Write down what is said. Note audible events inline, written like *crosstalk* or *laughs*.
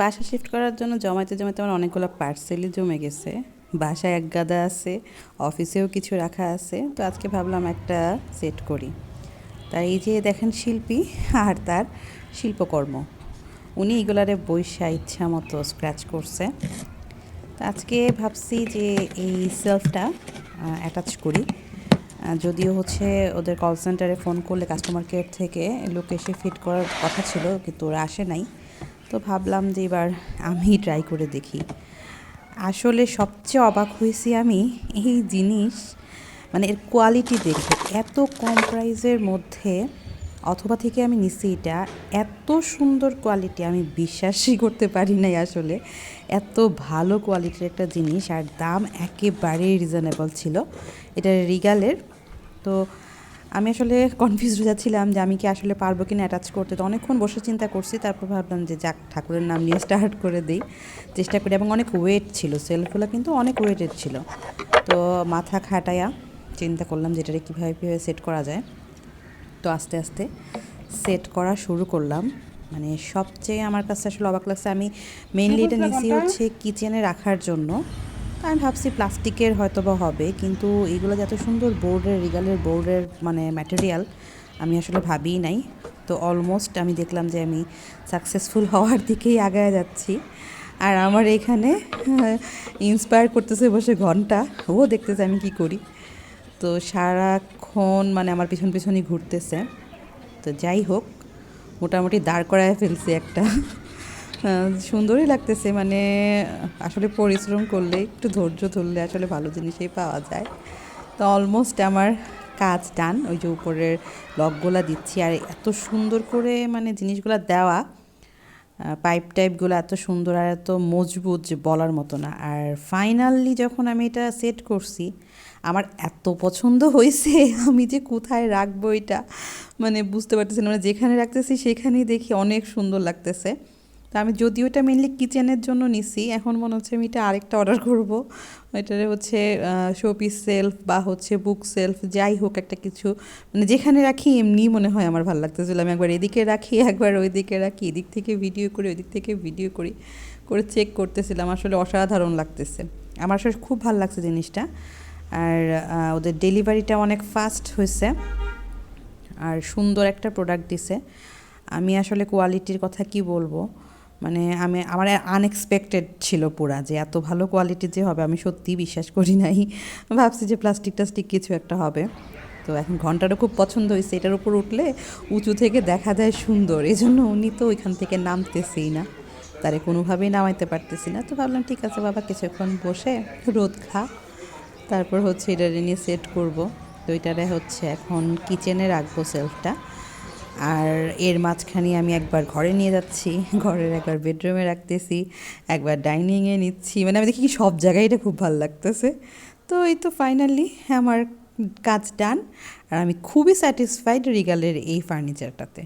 বাসা শিফট করার জন্য জমাইতে জমাইতে আমার অনেকগুলো পার্সেলই জমে গেছে। বাসায় এক গাদা আছে অফিসেও কিছু রাখা আছে। তো আজকে ভাবলাম একটা সেট করি। তাই এই যে দেখেন শিল্পী আর তার শিল্পকর্ম। উনি এগুলারে বৈশা ইচ্ছা মতো স্ক্র্যাচ করছে। আজকে ভাবছি যে এই সেলফটা অ্যাটাচ করি। যদিও হচ্ছে ওদের কল সেন্টারে ফোন করলে কাস্টমার কেয়ার থেকে লোক এসে ফিট করার কথা ছিল, কিন্তু ওরা আসে নাই। তো ভাবলাম যে এবার আমি ট্রাই করে দেখি। আসলে সবচেয়ে অবাক হয়েছি আমি এই জিনিস মানে এর কোয়ালিটি দেখে, এত কম প্রাইসের মধ্যে অথবা থেকে আমি নিচ্ছি এটা, এত সুন্দর কোয়ালিটি আমি বিশ্বাসই করতে পারি নাই আসলে, এত ভালো কোয়ালিটির একটা জিনিস আর দাম একেবারেই রিজনেবল ছিল। এটা রিগালের তো আমি আসলে কনফিউজ হয়ে যাচ্ছিলাম যে আমি কি আসলে পারব কিনা অ্যাটাচ করতে। তো অনেকক্ষণ বসে চিন্তা করছি তারপর ভাবলাম যে যাক ঠাকুরের নাম নিয়ে স্টার্ট করে দিই চেষ্টা করি। এবং অনেক ওয়েট ছিল সেলফগুলো কিন্তু অনেক ওয়েটেড ছিল। তো মাথা খাটায়া চিন্তা করলাম যে এটারে কীভাবে কীভাবে সেট করা যায়। তো আস্তে আস্তে সেট করা শুরু করলাম। মানে সবচেয়ে আমার কাছে আসলে অবাক লাগছে আমি মেইনলি এটা নিছি হচ্ছে কিচেনে রাখার জন্য। আমি ভাবছি প্লাস্টিকের হয়তো বা হবে, কিন্তু এগুলো যত সুন্দর বোর্ডের, রিগালের বোর্ডের মানে ম্যাটেরিয়াল আমি আসলে ভাবিই নাই। তো অলমোস্ট আমি দেখলাম যে আমি সাকসেসফুল হওয়ার দিকেই আগায় যাচ্ছি। আর আমার এখানে ইন্সপায়ার করতেছে বসে ঘণ্টা, ও দেখতেছে আমি কি করি। তো সারাক্ষণ মানে আমার পিছন পিছনই ঘুরতেছে। তো যাই হোক, মোটামুটি দাঁড় করায় ফেলছি একটা। সুন্দরই লাগতেছে। মানে আসলে পরিশ্রম করলে, একটু ধৈর্য ধরলে আসলে ভালো জিনিসই পাওয়া যায়। তো অলমোস্ট আমার কাজ ডান ওই যে উপরের লকগুলা দিচ্ছি। আর এত সুন্দর করে মানে জিনিসগুলো দেওয়া পাইপ টাইপগুলো এত সুন্দর আর এত মজবুত যে বলার মতো না। আর ফাইনালি যখন আমি এটা সেট করছি, আমার এত পছন্দ হয়েছে, *laughs* আমি যে কোথায় রাখব এটা? মানে বুঝতে পারতেছি না। মানে যেখানে রাখতেছি, সেখানেই দেখি অনেক সুন্দর লাগতেছে। তো আমি যদিও এটা মেনলি কিচেনের জন্য নিছি, এখন মনে হচ্ছে আমি এটা আরেকটা অর্ডার করব। এটারে হচ্ছে শোপিস সেলফ বা হচ্ছে বুক সেলফ যাই হোক একটা কিছু। মানে যেখানে রাখি এমনি মনে হয় আমার ভালো লাগতেছিল। আমি একবার এদিকে রাখি, একবার ওই দিকে রাখি, এদিক থেকে ভিডিও করি ওই দিক থেকে ভিডিও করি, করে চেক করতেছিলাম। আসলে অসাধারণ লাগতেছে। আমার আসলে খুব ভালো লাগছে জিনিসটা। আর ওদের ডেলিভারিটা অনেক ফাস্ট হয়েছে আর সুন্দর একটা প্রোডাক্ট দিছে। আমি আসলে কোয়ালিটির কথা কি বলব? মানে আমি, আমার আনএক্সপেক্টেড ছিল পুরা যে এত ভালো কোয়ালিটির যে হবে, আমি সত্যিই বিশ্বাস করি নাই। ভাবছি যে প্লাস্টিক টাস্টিক কিছু একটা হবে। তো এখন ঘন্টাটা খুব পছন্দ হয়েছে, এটার উপর উঠলে উঁচু থেকে দেখা যায় সুন্দর। এই জন্য উনি তো ওইখান থেকে নামতেছেই না। তারে কোনোভাবেই নামাইতে পারতেছি না। তো ভাবলাম, ঠিক আছে বাবা, কিছুক্ষণ বসে রোদ খা। তারপর হচ্ছে এটা নিয়ে সেট করব। তো এটারে হচ্ছে এখন কিচেনে রাখব সেলফটা আর এর মাঝখানে আমি একবার ঘরে নিয়ে যাচ্ছি, ঘরের একবার বেডরুমে রাখতেছি, একবার ডাইনিংয়ে নিচ্ছি। মানে আমি দেখি কি সব জায়গায় এটা খুব ভালো লাগতেছে। তো এই তো ফাইনালি আমার কাজ ডান আর আমি খুবই স্যাটিসফাইড রিগালের এই ফার্নিচারটাতে